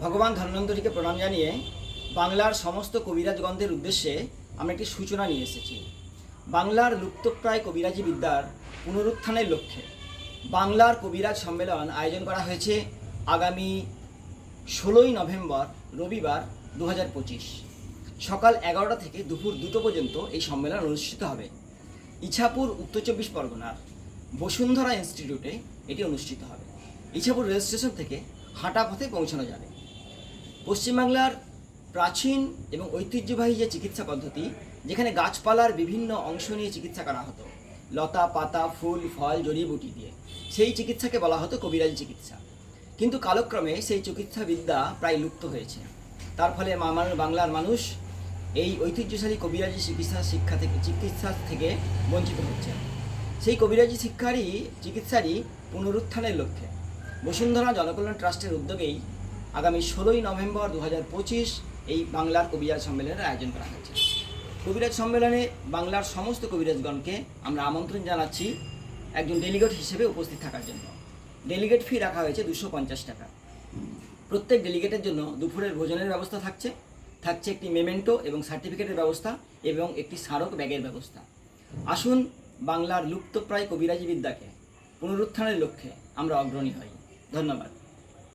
ভগবান ধন্বন্তরীকে প্রণাম জানিয়ে বাংলার সমস্ত কবিরাজগণদের উদ্দেশ্যে আমরা একটি সূচনা নিয়ে এসেছি। বাংলার লুপ্তপ্রায় কবিরাজি বিদ্যার পুনরুত্থানের লক্ষ্যে বাংলার কবিরাজ সম্মেলন আয়োজন করা হয়েছে আগামী ষোলোই নভেম্বর, রবিবার দু হাজার পঁচিশ। সকাল এগারোটা থেকে দুপুর দুটো পর্যন্ত এই সম্মেলন অনুষ্ঠিত হবে। ইছাপুর, উত্তর চব্বিশ পরগনার বসুন্ধরা ইনস্টিটিউটে এটি অনুষ্ঠিত হবে। ইছাপুর রেল স্টেশন থেকে হাঁটা পথে পৌঁছানো যাবে। পশ্চিমবাংলার প্রাচীন এবং ঐতিহ্যবাহী যে চিকিৎসা পদ্ধতি, যেখানে গাছপালার বিভিন্ন অংশ নিয়ে চিকিৎসা করা হতো, লতা, পাতা, ফুল, ফল জড়িবুটি দিয়ে। সেই চিকিৎসাকে বলা হতো কবিরাজি চিকিৎসা। কিন্তু কালক্রমে সেই চিকিৎসা বিদ্যা প্রায় লুপ্ত হয়েছে। তার ফলে বাংলার মানুষ এই ঐতিহ্যশালী কবিরাজি চিকিৎসা শিক্ষা থেকে, চিকিৎসা থেকে বঞ্চিত হচ্ছে। সেই কবিরাজি শিক্ষারই, চিকিৎসারই পুনরুত্থানের লক্ষ্যে। বসুন্ধরা জনকল্যাণ ট্রাস্টের উদ্যোগেই আগামী ষোলোই নভেম্বর দু হাজার পঁচিশ এই বাংলার কবিরাজ সম্মেলনের আয়োজন করা হয়েছে। কবিরাজ সম্মেলনে বাংলার সমস্ত কবিরাজগণকে আমরা আমন্ত্রণ জানাচ্ছি একজন ডেলিগেট হিসেবে উপস্থিত থাকার জন্য। ডেলিগেট ফি রাখা হয়েছে দুশো পঞ্চাশ টাকা। প্রত্যেক ডেলিগেটের জন্য দুপুরের ভোজনের ব্যবস্থা থাকছে। থাকছে একটি মেমেন্টো এবং সার্টিফিকেটের ব্যবস্থা এবং একটি স্মারক ব্যাগের ব্যবস্থা। আসুন বাংলার লুপ্তপ্রায় কবিরাজি বিদ্যাকে পুনরুত্থানের লক্ষ্যে আমরা অগ্রণী হই। ধন্যবাদ।